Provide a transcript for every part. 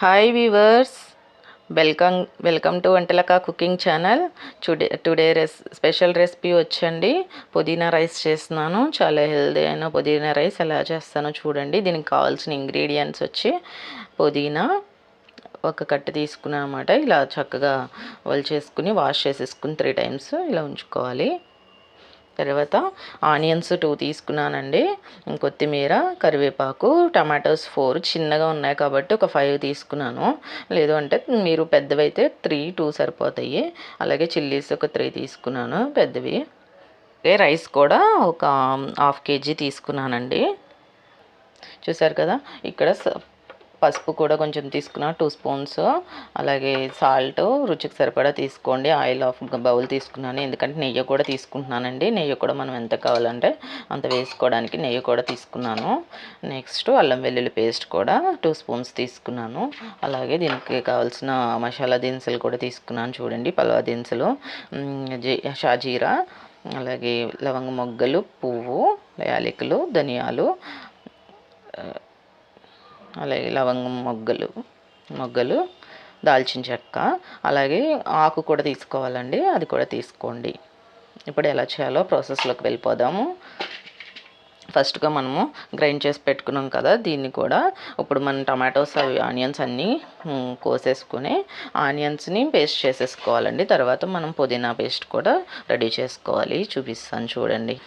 Hi viewers welcome welcome to వంటలక cooking channel today today రెస్ special recipe వచ్చండి. పుదీనా rice చేస్తున్నాను. చాలా హెల్దీ అయిన పుదీనా రైస్ ఎలా చేస్తానో చూడండి. దీనికి కావాల్సిన ఇంగ్రీడియంట్స్ వచ్చి పుదీనా ఒక కట్ట తీసుకున్నాను అనమాట ఇలా చక్కగా చేసుకుని వాష్ చేసేసుకుని త్రీ టైమ్స్ ఇలా ఉంచుకోవాలి. తర్వాత ఆనియన్స్ టూ తీసుకున్నానండి. కొత్తిమీర కరివేపాకు టమాటోస్ ఫోర్ చిన్నగా ఉన్నాయి కాబట్టి ఒక ఫైవ్ తీసుకున్నాను. లేదు అంటే మీరు పెద్దవైతే త్రీ టూ సరిపోతాయి. అలాగే చిల్లీస్ ఒక త్రీ తీసుకున్నాను పెద్దవి. రైస్ కూడా ఒక హాఫ్ కేజీ తీసుకున్నానండి. చూసారు కదా? ఇక్కడ పసుపు కూడా కొంచెం తీసుకున్నా టూ స్పూన్స్ అలాగే సాల్ట్ రుచికి సరిపడా తీసుకోండి. ఆయిల్ ఆఫ్ బౌల్ తీసుకున్నాను. ఎందుకంటే నెయ్యి కూడా తీసుకుంటున్నానండి. నెయ్యి కూడా మనం ఎంత కావాలంటే అంత వేసుకోవడానికి నెయ్యి కూడా తీసుకున్నాను. నెక్స్ట్ అల్లం వెల్లుల్లి పేస్ట్ కూడా టూ స్పూన్స్ తీసుకున్నాను. అలాగే దీనికి కావాల్సిన మసాలా దినుసులు కూడా తీసుకున్నాను చూడండి. పల్వా దినుసులు షాజీరా అలాగే లవంగ మొగ్గలు పువ్వు యాలకులు ధనియాలు అలాగే లవంగం మొగ్గలు మొగ్గలు దాల్చిన చెక్క అలాగే ఆకు కూడా తీసుకోవాలండి అది కూడా తీసుకోండి. ఇప్పుడు ఎలా చేయాలో ప్రాసెస్లోకి వెళ్ళిపోదాము. ఫస్ట్గా మనము గ్రైండ్ చేసి పెట్టుకున్నాం కదా దీన్ని కూడా ఇప్పుడు మనం టమాటోస్ అవి ఆనియన్స్ అన్నీ కోసేసుకుని ఆనియన్స్ని పేస్ట్ చేసేసుకోవాలండి. తర్వాత మనం పుదీనా పేస్ట్ కూడా రెడీ చేసుకోవాలి. చూపిస్తాను చూడండి.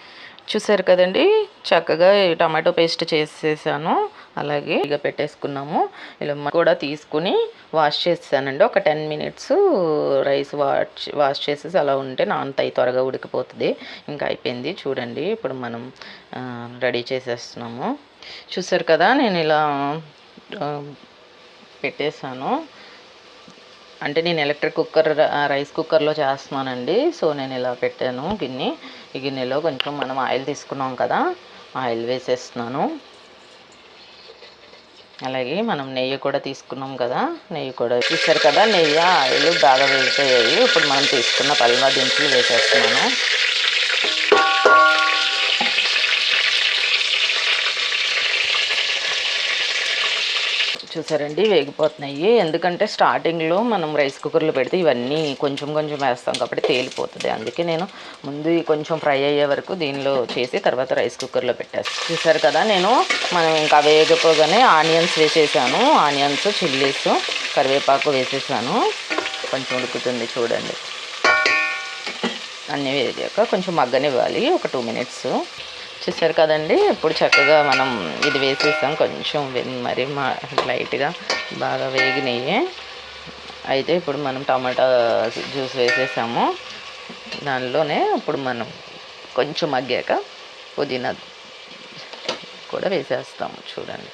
చూసారు కదండి? చక్కగా టమాటో పేస్ట్ చేసేసాను. అలాగే ఇక పెట్టేసుకున్నాము. ఇలా కూడా తీసుకుని వాష్ చేసానండి ఒక ten minutes rice wash wash చేసేసి అలా ఉంటే నానతాయి త్వరగా ఉడికిపోతుంది. ఇంకా అయిపోయింది. చూడండి. ఇప్పుడు మనం రెడీ చేసేస్తున్నాము. చూసారు కదా నేను ఇలా పెట్టేశాను అంటే నేను ఎలక్ట్రిక్ కుక్కర్ రైస్ కుక్కర్లో చేస్తున్నానండి. సో నేను ఇలా పెట్టాను గిన్నె. ఈ గిన్నెలో కొంచెం మనం ఆయిల్ తీసుకున్నాం కదా ఆయిల్ వేసేస్తున్నాను. అలాగే మనం నెయ్యి కూడా తీసుకున్నాం కదా నెయ్యి కూడా చూసారు కదా నెయ్యి ఆయిల్ బాగా వేగిపోయాయి. ఇప్పుడు మనం తీసుకున్న పల్వా దినుసులు వేసేస్తున్నాను. చూసారండి వేగిపోతున్నాయి. ఎందుకంటే స్టార్టింగ్లో మనం రైస్ కుక్కర్లో పెడితే ఇవన్నీ కొంచెం కొంచెం వేస్తాం కాబట్టి తేలిపోతుంది. అందుకే నేను ముందు కొంచెం ఫ్రై అయ్యే వరకు దీనిలో చేసి తర్వాత రైస్ కుక్కర్లో పెట్టేస్తాను. చూసారు కదా నేను మనం ఇంకా వేగపోగానే ఆనియన్స్ వేసేసాను. ఆనియన్స్ చిల్లీస్ కరివేపాకు వేసేసాను. కొంచెం ఉడుకుతుంది చూడండి. అన్నీ వేగాక కొంచెం మగ్గనివ్వాలి. ఒక టూ మినిట్స్. చూసారు కదండి. ఇప్పుడు చక్కగా మనం ఇది వేసేస్తాం. కొంచెం మరి మా లైట్గా బాగా వేగినాయి. అయితే ఇప్పుడు మనం టమాటా జ్యూస్ వేసేసాము. దానిలోనే ఇప్పుడు మనం కొంచెం మగ్గాక పుదీనా కూడా వేసేస్తాము. చూడండి.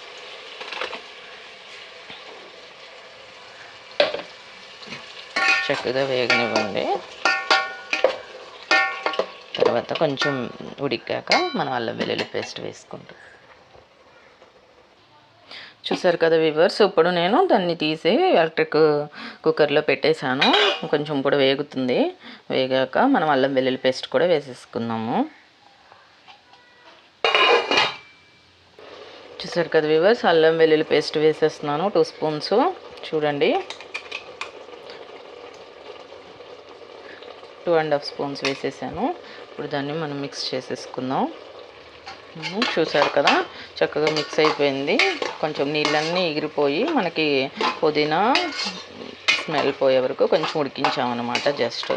చక్కగా వేగనివ్వండి. తర్వాత కొంచెం ఉడికాక మనం అల్లం వెల్లుల్లి పేస్ట్ వేసుకుంటాం. చూసారు కదా వివర్స్ ఇప్పుడు నేను దాన్ని తీసి ఎలక్ట్రిక్ కుక్కర్లో పెట్టేశాను. కొంచెం కూడా వేగుతుంది. వేగాక మనం అల్లం వెల్లుల్లి పేస్ట్ కూడా వేసేసుకుందాము. చూసారు కదా వివర్స్ అల్లం వెల్లుల్లి పేస్ట్ వేసేస్తున్నాను. టూ స్పూన్స్ చూడండి. టూ అండ్ హాఫ్ స్పూన్స్ వేసేసాను. ఇప్పుడు దాన్ని మనం మిక్స్ చేసేసుకుందాం. చూసారు కదా? చక్కగా మిక్స్ అయిపోయింది. కొంచెం నీళ్ళన్నీ ఎగిరిపోయి మనకి పుదీనా స్మెల్ పోయే వరకు కొంచెం ఉడికించామన్నమాట జస్ట్.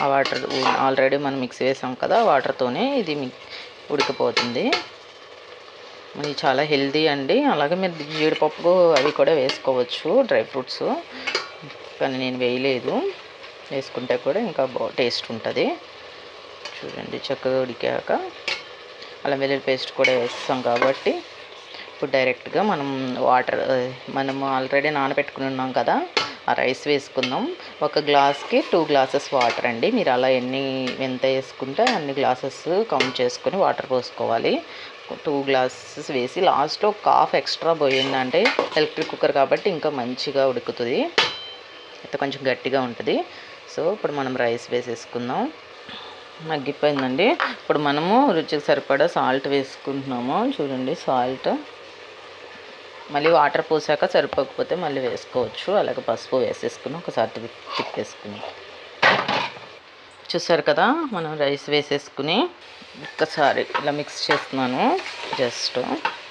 ఆ వాటర్ ఆల్రెడీ మనం మిక్స్ వేసాం కదా వాటర్తోనే ఇది ఉడికిపోతుంది. ఇది చాలా హెల్దీ అండి. అలాగే మీరు జీడిపప్పు అవి కూడా వేసుకోవచ్చు డ్రై ఫ్రూట్స్. కానీ నేను వేయలేదు. వేసుకుంటే కూడా ఇంకా బాగా టేస్ట్ ఉంటుంది. చూడండి చక్కగా ఉడికాక అల్లం వెల్లుల్లి పేస్ట్ కూడా వేస్తాం కాబట్టి ఇప్పుడు డైరెక్ట్గా మనం వాటర్ మనం ఆల్రెడీ నానబెట్టుకుని ఉన్నాం కదా ఆ రైస్ వేసుకుందాం. ఒక గ్లాస్కి టూ గ్లాసెస్ వాటర్ అండి. మీరు అలా ఎన్ని ఎంత వేసుకుంటే అన్ని గ్లాసెస్ కౌంట్ చేసుకొని వాటర్ పోసుకోవాలి. టూ గ్లాసెస్ వేసి లాస్ట్లో ఒక హాఫ్ ఎక్స్ట్రా పోయిందంటే ఎలక్ట్రిక్ కుక్కర్ కాబట్టి ఇంకా మంచిగా ఉడుకుతుంది. అయితే కొంచెం గట్టిగా ఉంటుంది. సో ఇప్పుడు మనం రైస్ వేసేసుకుందాం. మగ్గిపోయిందండి. ఇప్పుడు మనము రుచికి సరిపడా సాల్ట్ వేసుకుంటున్నాము. చూడండి సాల్ట్. మళ్ళీ వాటర్ పోసాక సరిపోకపోతే మళ్ళీ వేసుకోవచ్చు. అలాగే పసుపు వేసేసుకుని ఒకసారి తిప్పి- తిప్పేసుకుని. చూసారు కదా మనం రైస్ వేసేసుకుని ఒక్కసారి ఇలా మిక్స్ చేస్తున్నాను. జస్ట్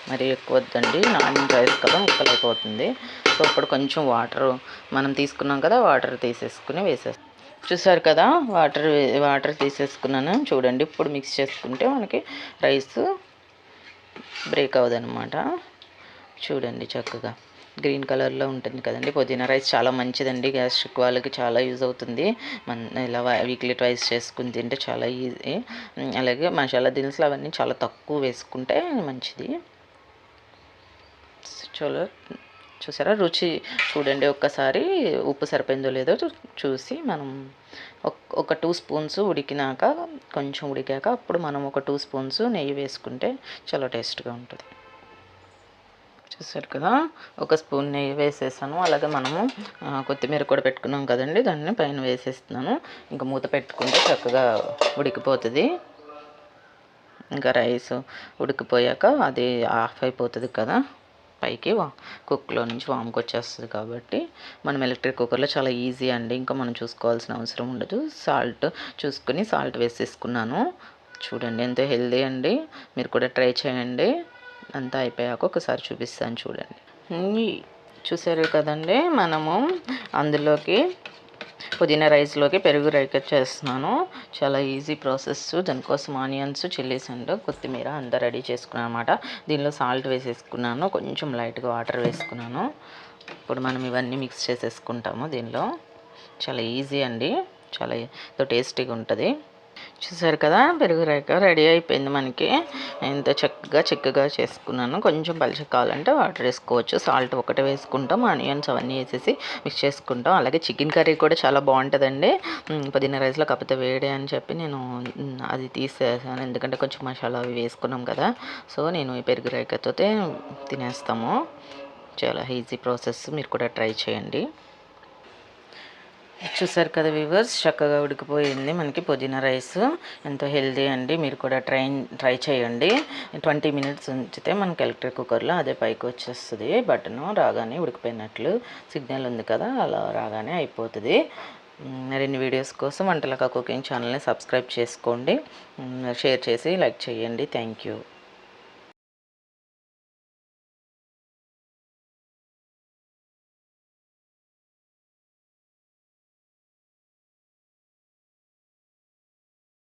మరి ఎక్కువ వద్దండి. నాన్ రైస్ కదా ముక్కలైపోతుంది. సో ఇప్పుడు కొంచెం వాటర్ మనం తీసుకున్నాం కదా వాటర్ తీసేసుకుని వేసేస్తాం చూసారు కదా వాటర్ వాటర్ తీసేసుకున్నాను. చూడండి ఇప్పుడు మిక్స్ చేసుకుంటే మనకి రైస్ బ్రేక్ అవ్వదనమాట చూడండి చక్కగా. గ్రీన్ కలర్లో ఉంటుంది కదండి పుదీనా రైస్ చాలా మంచిదండి. గ్యాస్ట్రిక్ వాళ్ళకి చాలా యూజ్ అవుతుంది. మన ఇలా వీక్లీ ట్వైస్ చేసుకుని తింటే చాలా ఈజీ అలాగే మసాలా దినుసులు అవన్నీ చాలా తక్కువ వేసుకుంటే మంచిది. చాలా చూసారా? రుచి చూడండి ఒక్కసారి. ఉప్పు సరిపోయిందో లేదో చూ- చూసి మనం ఒక- ఒక టూ స్పూన్స్ ఉడికినాక కొంచెం ఉడికాక అప్పుడు మనం ఒక టూ స్పూన్స్ నెయ్యి వేసుకుంటే చాలా టేస్ట్గా ఉంటుంది. చూసారు కదా? ఒక స్పూన్ నెయ్యి వేసేసాను. అలాగే మనము కొత్తిమీర కూడా పెట్టుకున్నాం కదండి. దాన్ని పైన వేసేస్తున్నాను. ఇంకా మూత పెట్టుకుంటే చక్కగా ఉడికిపోతుంది. ఇంకా రైస్ ఉడికిపోయాక అది ఆఫ్ అయిపోతుంది కదా? పైకి వా- కుక్లో నుంచి వామ్కి వచ్చేస్తుంది కాబట్టి మనం ఎలక్ట్రిక్ కుక్కర్లో చాలా ఈజీ అండి. ఇంకా మనం చూసుకోవాల్సిన అవసరం ఉండదు. సాల్ట్ చూసుకుని సాల్ట్ వేసేసుకున్నాను. చూడండి ఎంతో హెల్దీ అండి. మీరు కూడా ట్రై చేయండి. అంతా అయిపోయాక ఒకసారి చూపిస్తాను చూడండి. చూసారు కదండి మనము అందులోకి పుదీనా రైస్లోకి పెరుగు రైక చేస్తున్నాను. చాలా ఈజీ ప్రాసెస్. దానికోసం ఆనియన్స్ చిల్లీస్ అండ్ కొత్తిమీర అంతా రెడీ చేసుకున్నాను అనమాట దీనిలో సాల్ట్ వేసేసుకున్నాను. కొంచెం లైట్గా వాటర్ వేసుకున్నాను. ఇప్పుడు మనం ఇవన్నీ మిక్స్ చేసేసుకుంటాము దీనిలో. చాలా ఈజీ అండి. చాలా టేస్టీగా ఉంటుంది. చూసారు కదా పెరుగు రేక రెడీ అయిపోయింది మనకి. ఎంత చక్కగా చిక్కగా చేసుకున్నాను. కొంచెం పలుచగా కావాలంటే వాటర్ వేసుకోవచ్చు. సాల్ట్ ఒకటే వేసుకుంటాం. ఆనియన్స్ అవన్నీ వేసేసి మిక్స్ చేసుకుంటాం. అలాగే చికెన్ కర్రీ కూడా చాలా బాగుంటుందండి. పుదీనా రైస్లో కాకపోతే వేడే అని చెప్పి నేను అది తీసేసాను. ఎందుకంటే కొంచెం మసాలా అవి వేసుకున్నాం కదా. సో నేను ఈ పెరుగు రేకతో తినేస్తాము. చాలా ఈజీ ప్రాసెస్. మీరు కూడా ట్రై చేయండి. చూసారు కదా వ్యూవర్స్ చక్కగా ఉడికిపోయింది మనకి పుదీనా రైస్. ఎంతో హెల్దీ అండి మీరు కూడా ట్రై ట్రై చేయండి. ట్వంటీ మినిట్స్ ఉంచితే మనకి ఎలక్ట్రిక్ కుక్కర్లో అదే పైకి వచ్చేస్తుంది. బటన్ రాగానే ఉడికిపోయినట్లు సిగ్నల్ ఉంది కదా అలా రాగానే అయిపోతుంది. మరిన్ని వీడియోస్ కోసం వంటలకు కుకింగ్ ఛానల్ని సబ్స్క్రైబ్ చేసుకోండి. షేర్ చేసి లైక్ చేయండి. Thank you.